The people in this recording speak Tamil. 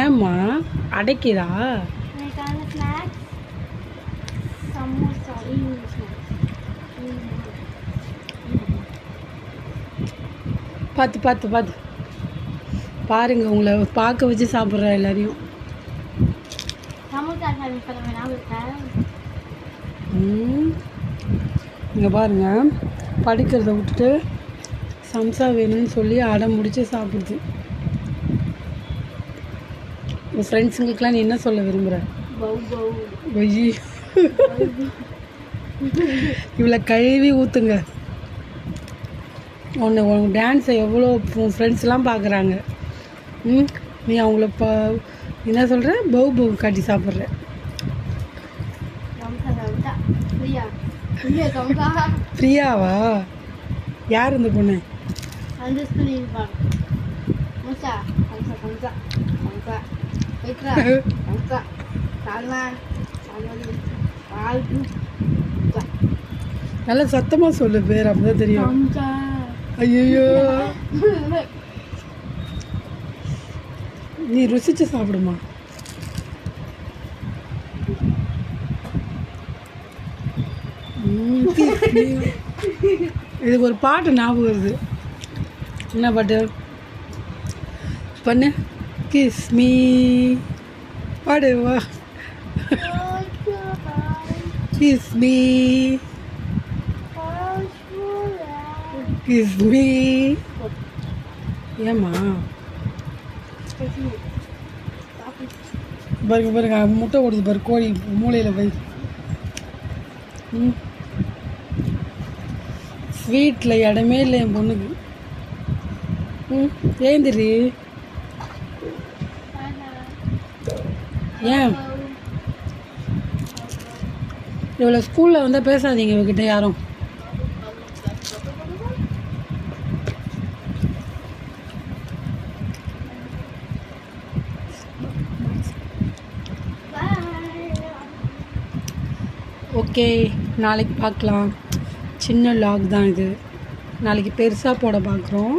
ஏம்மா அடைக்குதா? பார்த்து பார்த்து பார்த்து பாருங்க உங்களை பார்க்க வச்சு சாப்பிட்ற எல்லாரையும். இங்கே பாருங்க படிக்கிறத விட்டுட்டு சம்சா வேணும்னு சொல்லி அடம் முடிச்சு சாப்பிடுது. உன் ஃப்ரெண்ட்ஸுங்களுக்குலாம் நீ என்ன சொல்ல விரும்புகிற பௌ வெயி. இவ்வளோ கழுவி ஊற்றுங்க உன்னை உன் டான்ஸை எவ்வளோ உன் ஃப்ரெண்ட்ஸ்லாம் பார்க்குறாங்க ம்? நீ அவங்கள ப என்ன சொல்கிற பவு பவு காட்டி சாப்பிட்ற. சமோசா பிரியாவா? யார் இந்த பொண்ணு? அந்த ஸ்கூல் இருப்பாங்க. நல்லா சத்தமாக சொல்லு பேர் அப்போ தான் தெரியும் ஐயோ நீ ருசிச்சு சாப்பிடுமா? இதுக்கு ஒரு பாட்டு ஞாபகம் வருது. என்ன பாட்டு? பண்ணு. கிஸ் மீ பாடு வா. கிஸ் மீ கிஸ் மீ ஏம்மா? பாருங்க பாருங்க முட்டை ஓடுது பாரு கோழி மூளையில் போய். ஸ்வீட்டில் இடமே இல்லை என் பொண்ணுக்கு. ம் ஏந்திரி. ஏன்? இவ்வளோ ஸ்கூலில் வந்து பேசாதீங்க இவகிட்ட யாரும். ஓகே நாளைக்கு பார்க்கலாம். சின்ன லாக் தான் இது. நாளைக்கு பெருசாக போட பார்க்குறோம்.